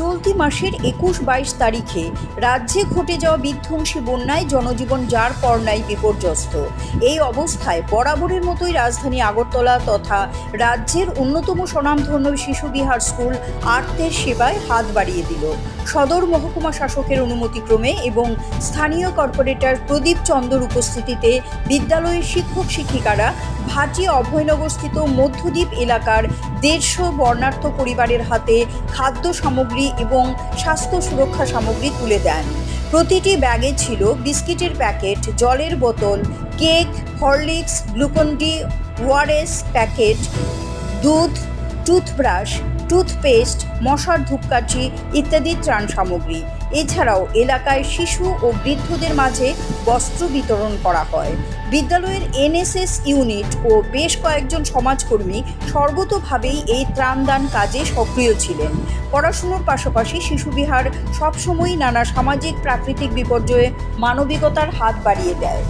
চলতি মাসের একুশ বাইশ তারিখে রাজ্যে ঘটে যাওয়া বিধ্বংসী বন্যায় জনজীবন যার পর্নায় বিপর্যস্ত। এই অবস্থায় বরাবরের মতোই রাজধানী আগরতলা তথা রাজ্যের অন্যতম স্বনামধন্য শিশু বিহার স্কুল আর্তের সেবায় হাত বাড়িয়ে দিল। সদর মহকুমা শাসকের অনুমতিক্রমে এবং স্থানীয় কর্পোরেটর প্রদীপ চন্দর উপস্থিতিতে বিদ্যালয়ের শিক্ষক শিক্ষিকারা ভাটি অভয়নগরস্থিত মধ্যদ্বীপ এলাকার দেড়শো বর্ণার্থ পরিবারের হাতে খাদ্য সামগ্রী এবং স্বাস্থ্য সুরক্ষা সামগ্রী তুলে দেন। প্রতিটি ব্যাগে ছিল বিস্কিটের প্যাকেট, জলের বোতল, cake, Horlicks Glucon D ORS packet, দুধ, টুথব্রাশ টুথপেস্ট, মশার ধূপকাঠি ইত্যাদি ত্রাণ সামগ্রী। এছাড়াও এলাকায় শিশু ও বৃদ্ধদের মাঝে বস্ত্র বিতরণ করা হয়। বিদ্যালয়ের এনএসএস ইউনিট ও বেশ কয়েকজন সমাজকর্মী সর্বতোভাবেই এই ত্রাণদান কাজে সক্রিয় ছিলেন। পড়াশুনোর পাশাপাশি শিশুবিহার সবসময়ই নানা সামাজিক, প্রাকৃতিক বিপর্যয়ে মানবিকতার হাত বাড়িয়ে দেয়।